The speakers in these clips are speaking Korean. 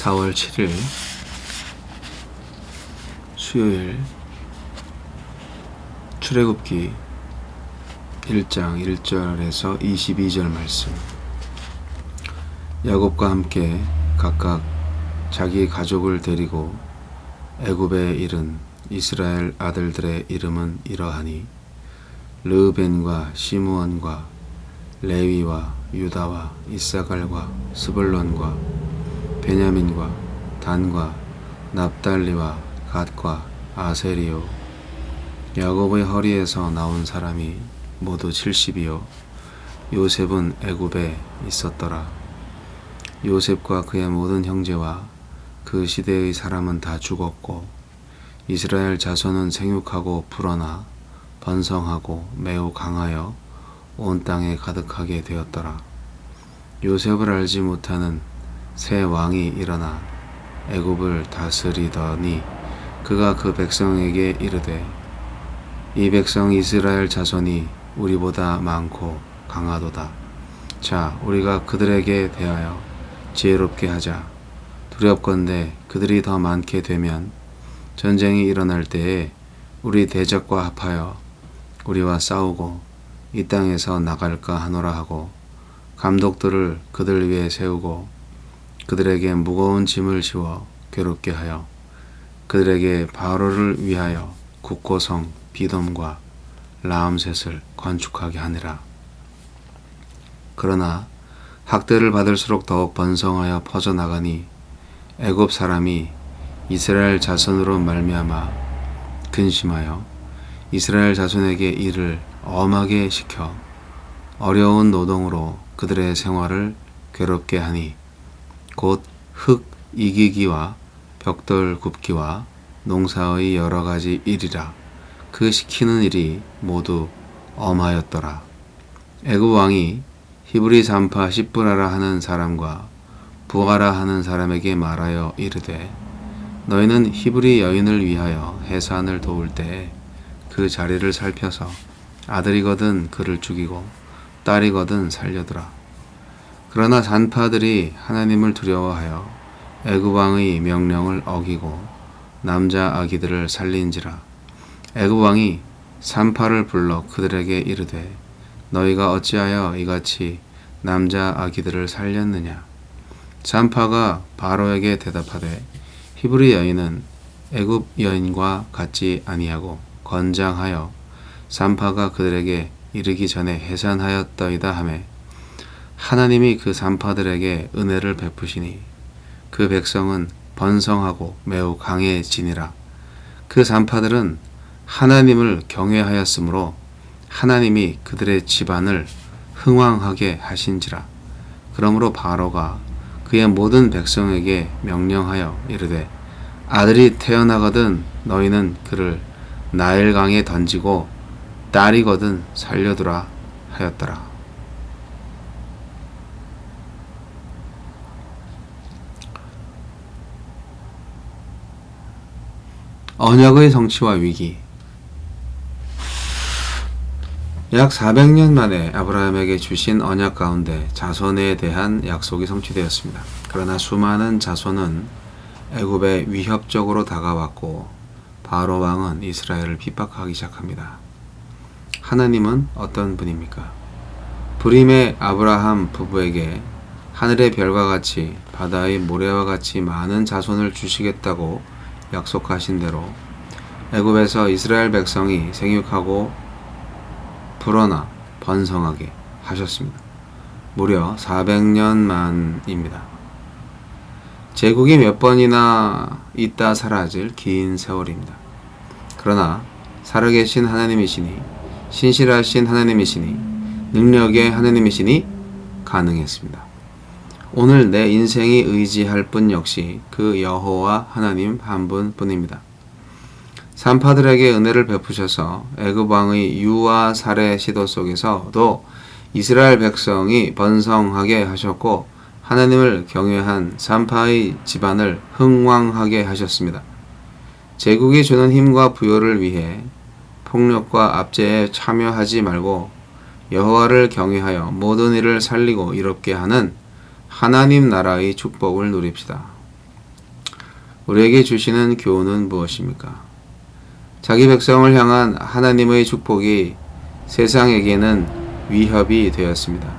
4월 7일 수요일 출애굽기 1장 1절에서 22절 말씀. 야곱과 함께 각각 자기 가족을 데리고 애굽에 이른 이스라엘 아들들의 이름은 이러하니 르우벤과 시므온과 레위와 유다와 이사갈과 스불론과 베냐민과 단과 납달리와 갓과 아세리요. 야곱의 허리에서 나온 사람이 모두 70이요. 요셉은 애굽에 있었더라. 요셉과 그의 모든 형제와 그 시대의 사람은 다 죽었고 이스라엘 자손은 생육하고 불어나 번성하고 매우 강하여 온 땅에 가득하게 되었더라. 요셉을 알지 못하는 새 왕이 일어나 애굽을 다스리더니 그가 그 백성에게 이르되 이 백성 이스라엘 자손이 우리보다 많고 강하도다. 자, 우리가 그들에게 대하여 지혜롭게 하자. 두렵건대 그들이 더 많게 되면 전쟁이 일어날 때에 우리 대적과 합하여 우리와 싸우고 이 땅에서 나갈까 하노라 하고 감독들을 그들 위에 세우고 그들에게 무거운 짐을 지워 괴롭게 하여 그들에게 바로를 위하여 국고성 비돔과 라암셋을 건축하게 하니라. 그러나 학대를 받을수록 더욱 번성하여 퍼져나가니 애굽 사람이 이스라엘 자손으로 말미암아 근심하여 이스라엘 자손에게 일을 엄하게 시켜 어려운 노동으로 그들의 생활을 괴롭게 하니 곧 흙 이기기와 벽돌 굽기와 농사의 여러 가지 일이라 그 시키는 일이 모두 엄하였더라. 애굽 왕이 히브리 잔파 시브라라 하는 사람과 부하라 하는 사람에게 말하여 이르되 너희는 히브리 여인을 위하여 해산을 도울 때그 자리를 살펴서 아들이거든 그를 죽이고 딸이거든 살려두라. 그러나 잔파들이 하나님을 두려워하여 애굽 왕의 명령을 어기고 남자 아기들을 살린지라. 애굽 왕이 산파를 불러 그들에게 이르되 너희가 어찌하여 이같이 남자 아기들을 살렸느냐? 산파가 바로에게 대답하되 히브리 여인은 애굽 여인과 같지 아니하고 건장하여 산파가 그들에게 이르기 전에 해산하였더이다 하매 하나님이 그 산파들에게 은혜를 베푸시니 그 백성은 번성하고 매우 강해지니라 그 산파들은 하나님을 경외하였으므로 하나님이 그들의 집안을 흥왕하게 하신지라 그러므로 바로가 그의 모든 백성에게 명령하여 이르되 아들이 태어나거든 너희는 그를 나일강에 던지고 딸이거든 살려두라 하였더라. 언약의 성취와 위기 약 400년 만에 아브라함에게 주신 언약 가운데 자손에 대한 약속이 성취되었습니다. 그러나 수많은 자손은 애굽에 위협적으로 다가왔고 바로 왕은 이스라엘을 핍박하기 시작합니다. 하나님은 어떤 분입니까? 불임의 아브라함 부부에게 하늘의 별과 같이 바다의 모래와 같이 많은 자손을 주시겠다고 약속하신 대로 애굽에서 이스라엘 백성이 생육하고 불어나 번성하게 하셨습니다. 무려 400년 만입니다. 제국이 몇 번이나 있다 사라질 긴 세월입니다. 그러나 살아계신 하나님이시니 신실하신 하나님이시니 능력의 하나님이시니 가능했습니다. 오늘 내 인생이 의지할 분 역시 그 여호와 하나님 한 분뿐입니다. 산파들에게 은혜를 베푸셔서 애굽 왕의 유아 살해 시도 속에서도 이스라엘 백성이 번성하게 하셨고 하나님을 경외한 산파의 집안을 흥왕하게 하셨습니다. 제국이 주는 힘과 부여를 위해 폭력과 압제에 참여하지 말고 여호와를 경외하여 모든 일을 살리고 이롭게 하는 하나님 나라의 축복을 누립시다. 우리에게 주시는 교훈은 무엇입니까? 자기 백성을 향한 하나님의 축복이 세상에게는 위협이 되었습니다.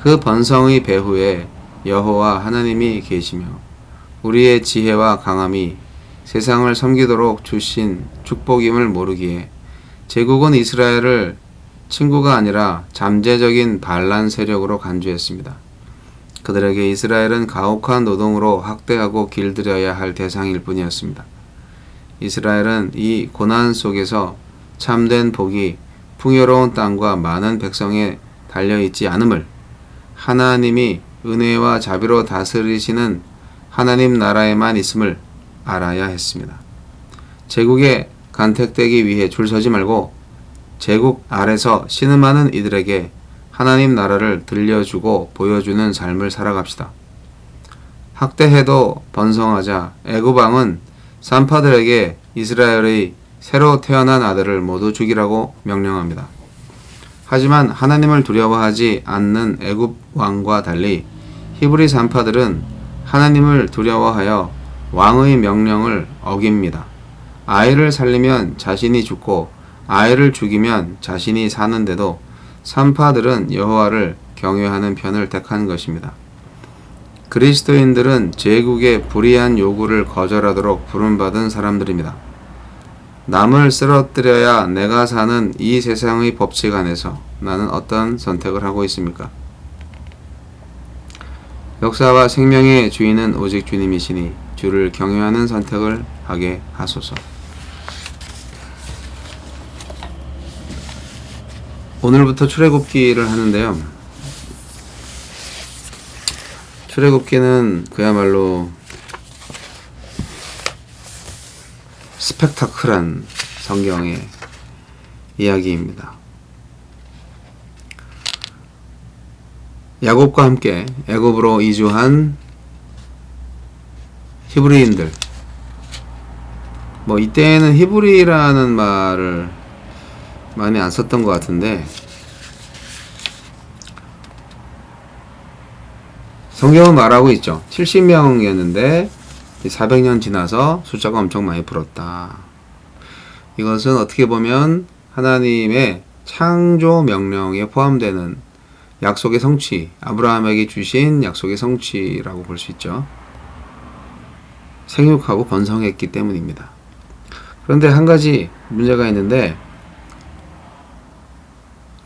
그 번성의 배후에 여호와 하나님이 계시며 우리의 지혜와 강함이 세상을 섬기도록 주신 축복임을 모르기에 제국은 이스라엘을 친구가 아니라 잠재적인 반란 세력으로 간주했습니다. 그들에게 이스라엘은 가혹한 노동으로 학대하고 길들여야 할 대상일 뿐이었습니다. 이스라엘은 이 고난 속에서 참된 복이 풍요로운 땅과 많은 백성에 달려 있지 않음을 하나님이 은혜와 자비로 다스리시는 하나님 나라에만 있음을 알아야 했습니다. 제국에 간택되기 위해 줄 서지 말고 제국 아래서 신음하는 이들에게 하나님 나라를 들려주고 보여주는 삶을 살아갑시다. 학대해도 번성하자 애굽 왕은 산파들에게 이스라엘의 새로 태어난 아들을 모두 죽이라고 명령합니다. 하지만 하나님을 두려워하지 않는 애굽 왕과 달리 히브리 산파들은 하나님을 두려워하여 왕의 명령을 어깁니다. 아이를 살리면 자신이 죽고 아이를 죽이면 자신이 사는데도 산파들은 여호와를 경외하는 편을 택한 것입니다. 그리스도인들은 제국의 불의한 요구를 거절하도록 부름받은 사람들입니다. 남을 쓰러뜨려야 내가 사는 이 세상의 법칙 안에서 나는 어떤 선택을 하고 있습니까? 역사와 생명의 주인은 오직 주님이시니 주를 경외하는 선택을 하게 하소서. 오늘부터 출애굽기를 하는데요. 출애굽기는 그야말로 스펙타클한 성경의 이야기입니다. 야곱과 함께 애굽으로 이주한 히브리인들 뭐 이때는 히브리라는 말을 많이 안 썼던 것 같은데 성경은 말하고 있죠. 70명이었는데 400년 지나서 숫자가 엄청 많이 불었다. 이것은 어떻게 보면 하나님의 창조 명령에 포함되는 약속의 성취, 아브라함에게 주신 약속의 성취라고 볼 수 있죠. 생육하고 번성했기 때문입니다. 그런데 한 가지 문제가 있는데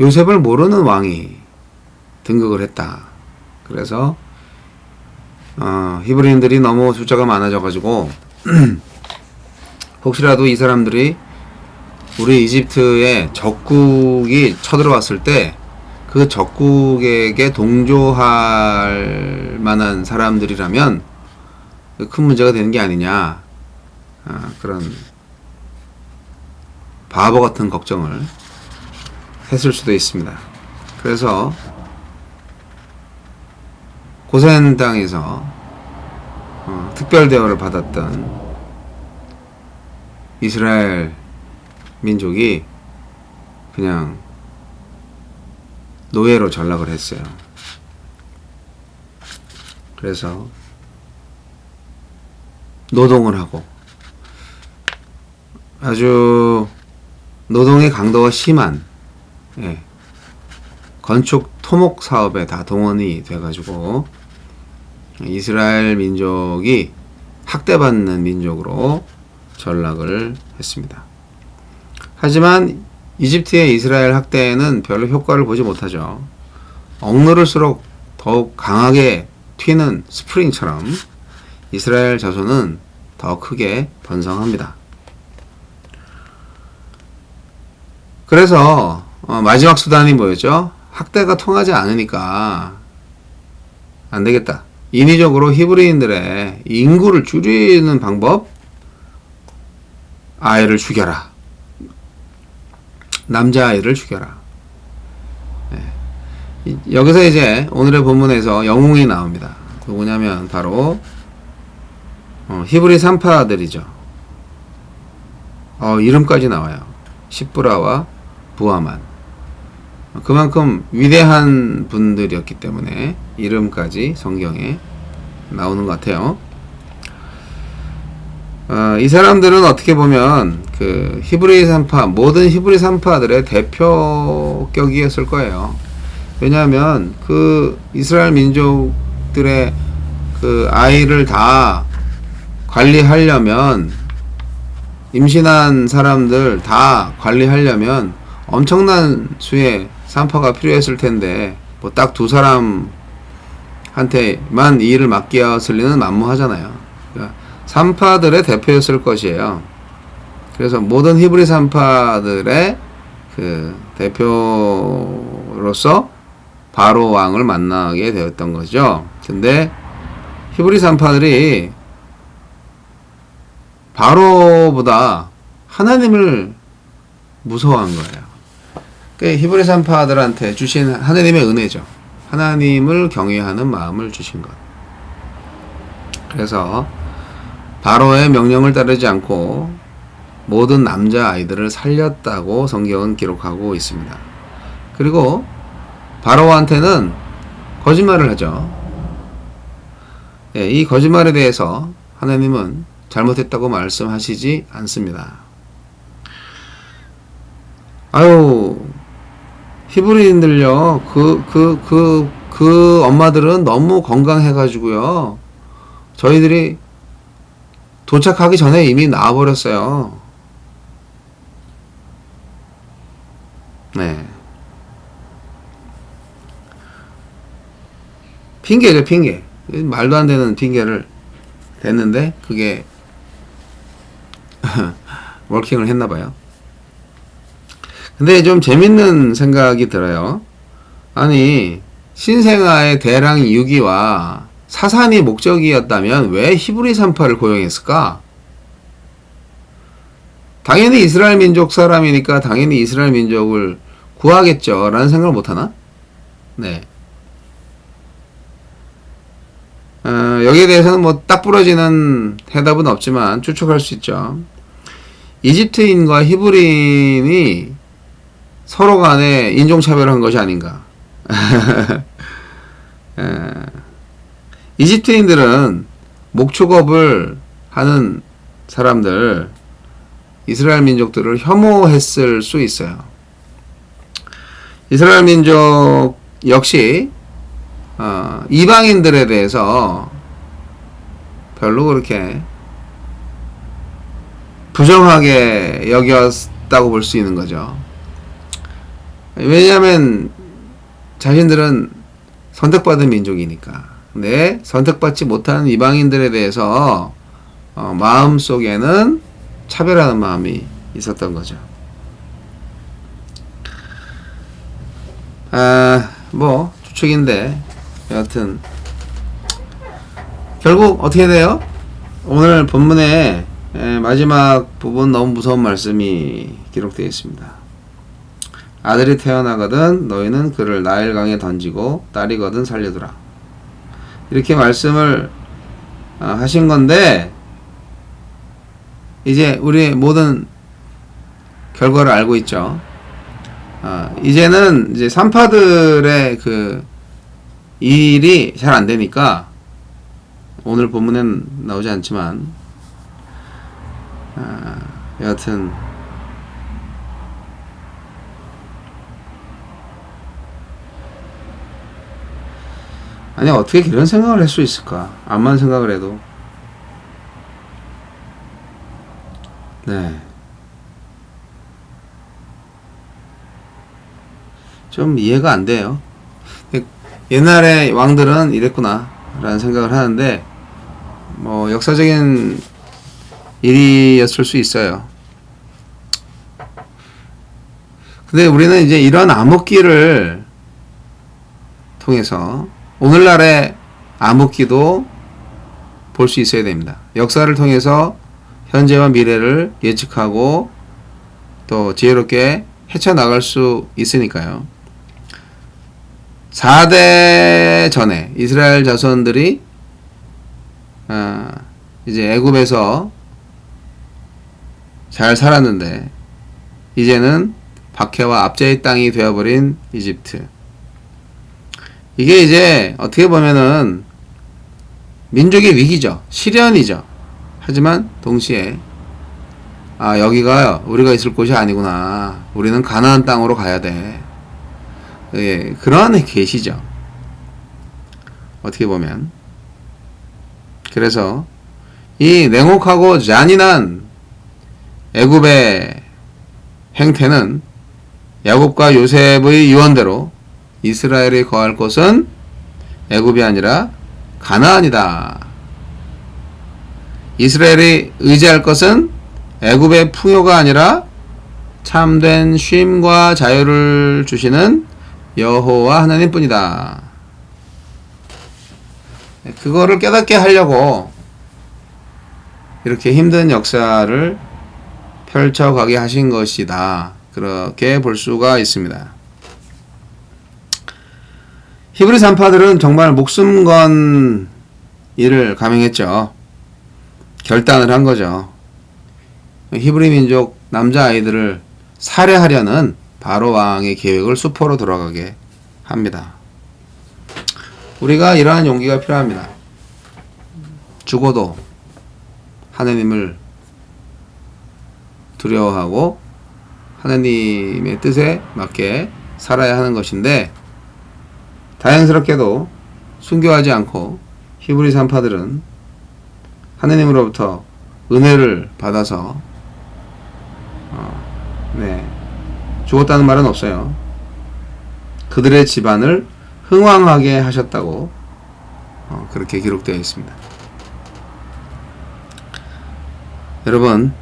요셉을 모르는 왕이 등극을 했다. 그래서 어, 히브리인들이 너무 숫자가 많아져 가지고 혹시라도 이 사람들이 우리 이집트에 적국이 쳐들어왔을 때 그 적국에게 동조할 만한 사람들이라면 큰 문제가 되는 게 아니냐 아, 그런 바보 같은 걱정을 했을 수도 있습니다. 그래서 고센 땅에서 어, 특별 대우를 받았던 이스라엘 민족이 그냥 노예로 전락을 했어요. 그래서 노동을 하고 아주 노동의 강도가 심한 예, 건축 토목 사업에 다 동원이 돼가지고 이스라엘 민족이 학대받는 민족으로 전락을 했습니다. 하지만 이집트의 이스라엘 학대에는 별로 효과를 보지 못하죠. 억누를수록 더욱 강하게 튀는 스프링처럼 이스라엘 자손은 더 크게 번성합니다. 그래서 어, 마지막 수단이 뭐였죠? 학대가 통하지 않으니까 안 되겠다. 인위적으로 히브리인들의 인구를 줄이는 방법, 아이를 죽여라. 남자아이를 죽여라. 네. 여기서 이제 오늘의 본문에서 영웅이 나옵니다. 누구냐면 바로 어, 히브리 산파들이죠. 어, 이름까지 나와요. 시브라와 부하만. 그만큼 위대한 분들이었기 때문에 이름까지 성경에 나오는 것 같아요. 어, 이 사람들은 어떻게 보면 그 히브리 산파 모든 히브리 산파들의 대표격이었을 거예요. 왜냐하면 그 이스라엘 민족들의 그 아이를 다 관리하려면 임신한 사람들 다 관리하려면 엄청난 수의 산파가 필요했을 텐데 뭐 딱 두 사람한테만 이 일을 맡겼을 리는 만무하잖아요. 그러니까 산파들의 대표였을 것이에요. 그래서 모든 히브리 산파들의 그 대표로서 바로 왕을 만나게 되었던 거죠. 근데 히브리 산파들이 바로보다 하나님을 무서워한 거예요. 그 히브리 산파들한테 주신 하나님의 은혜죠. 하나님을 경외하는 마음을 주신 것. 그래서 바로의 명령을 따르지 않고 모든 남자 아이들을 살렸다고 성경은 기록하고 있습니다. 그리고 바로한테는 거짓말을 하죠. 예, 이 거짓말에 대해서 하나님은 잘못했다고 말씀하시지 않습니다. 아유, 히브리인들요, 그, 그, 그, 그 엄마들은 너무 건강해가지고요, 저희들이 도착하기 전에 이미 나와버렸어요. 네. 핑계죠, 핑계. 말도 안 되는 핑계를 댔는데, 그게, 워킹을 했나봐요. 근데 좀 재밌는 생각이 들어요. 아니, 신생아의 대랑 6위와 사산이 목적이었다면 왜 히브리 산파를 고용했을까? 당연히 이스라엘 민족 사람이니까 당연히 이스라엘 민족을 구하겠죠. 라는 생각을 못하나? 네. 어, 여기에 대해서는 뭐 딱 부러지는 해답은 없지만 추측할 수 있죠. 이집트인과 히브리인이 서로 간에 인종차별을 한 것이 아닌가. 에, 이집트인들은 목축업을 하는 사람들, 이스라엘 민족들을 혐오했을 수 있어요. 이스라엘 민족 역시 어, 이방인들에 대해서 별로 그렇게 부정하게 여겼다고 볼 수 있는 거죠. 왜냐하면 자신들은 선택받은 민족이니까. 근데 선택받지 못하는 이방인들에 대해서 어, 마음 속에는 차별하는 마음이 있었던 거죠. 아, 뭐 추측인데 여하튼 결국 어떻게 돼요? 오늘 본문의 에, 마지막 부분 너무 무서운 말씀이 기록되어 있습니다. 아들이 태어나거든 너희는 그를 나일강에 던지고 딸이거든 살려두라. 이렇게 말씀을 아, 하신 건데 이제 우리 모든 결과를 알고 있죠. 아, 이제는 이제 산파들의 그 일이 잘 안 되니까 오늘 본문엔 나오지 않지만 아, 여하튼 아니 어떻게 그런 생각을 할 수 있을까? 암만 생각을 해도 네. 좀 이해가 안 돼요. 옛날에 왕들은 이랬구나 라는 생각을 하는데 뭐 역사적인 일이었을 수 있어요. 근데 우리는 이제 이런 암흑기를 통해서 오늘날의 암흑기도 볼 수 있어야 됩니다. 역사를 통해서 현재와 미래를 예측하고 또 지혜롭게 헤쳐나갈 수 있으니까요. 4대 전에 이스라엘 자손들이 아, 이제 애굽에서 잘 살았는데 이제는 박해와 압제의 땅이 되어버린 이집트. 이게 이제 어떻게 보면은 민족의 위기죠. 시련이죠. 하지만 동시에 아 여기가 우리가 있을 곳이 아니구나. 우리는 가나안 땅으로 가야 돼. 예, 그러한 계시죠. 어떻게 보면 그래서 이 냉혹하고 잔인한 애굽의 행태는 야곱과 요셉의 유언대로 이스라엘이 거할 곳은 애굽이 아니라 가나안이다. 이스라엘이 의지할 것은 애굽의 풍요가 아니라 참된 쉼과 자유를 주시는 여호와 하나님뿐이다. 그거를 깨닫게 하려고 이렇게 힘든 역사를 펼쳐가게 하신 것이다. 그렇게 볼 수가 있습니다. 히브리 산파들은 정말 목숨 건 일을 감행했죠. 결단을 한 거죠. 히브리 민족 남자 아이들을 살해하려는 바로 왕의 계획을 수포로 돌아가게 합니다. 우리가 이러한 용기가 필요합니다. 죽어도 하나님을 두려워하고 하나님의 뜻에 맞게 살아야 하는 것인데 다행스럽게도 순교하지 않고 히브리 산파들은 하나님으로부터 은혜를 받아서 어, 네 죽었다는 말은 없어요. 그들의 집안을 흥왕하게 하셨다고 어, 그렇게 기록되어 있습니다. 여러분,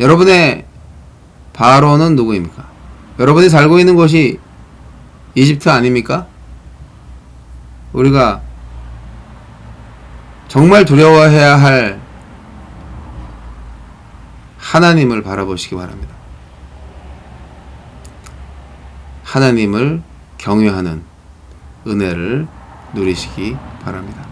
여러분의 바로는 누구입니까? 여러분이 살고 있는 곳이 이집트 아닙니까? 우리가 정말 두려워해야 할 하나님을 바라보시기 바랍니다. 하나님을 경외하는 은혜를 누리시기 바랍니다.